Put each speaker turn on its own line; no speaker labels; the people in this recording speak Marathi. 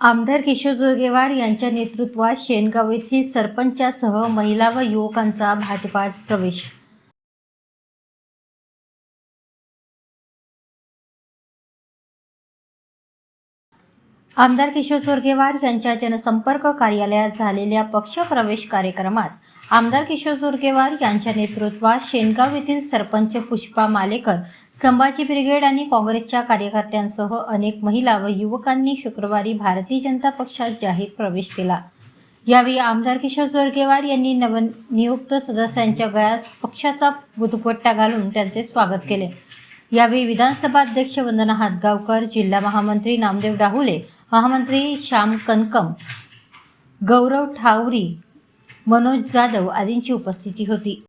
आमदार किशोर जोरगेवार यांच्या नेतृत्वात शेनगाव येथील सरपंचासह महिला व युवकांचा भाजपात प्रवेश आमदार किशोर चोरगेवार यांच्या जनसंपर्क कार्यालयात झालेल्या पक्षप्रवेश कार्यक्रमात आमदार किशोर चोरगेवार यांच्या नेतृत्वात शेनगाव येथील सरपंच पुष्पा मालेकर संभाजी ब्रिगेड आणि काँग्रेसच्या कार्यकर्त्यांसह अनेक महिला व युवकांनी शुक्रवारी भारतीय जनता पक्षात जाहीर प्रवेश केला. यावेळी आमदार किशोर चोरगेवार यांनी नवनियुक्त सदस्यांच्या गळ्यात पक्षाचा बुधपट्टा घालून त्यांचे स्वागत केले. यावेळी विधानसभा अध्यक्ष वंदना हातगावकर जिल्हा महामंत्री नामदेव डाहुले महामंत्री श्याम कनकम गौरव ठावरी मनोज जाधव आदींची उपस्थिती होती.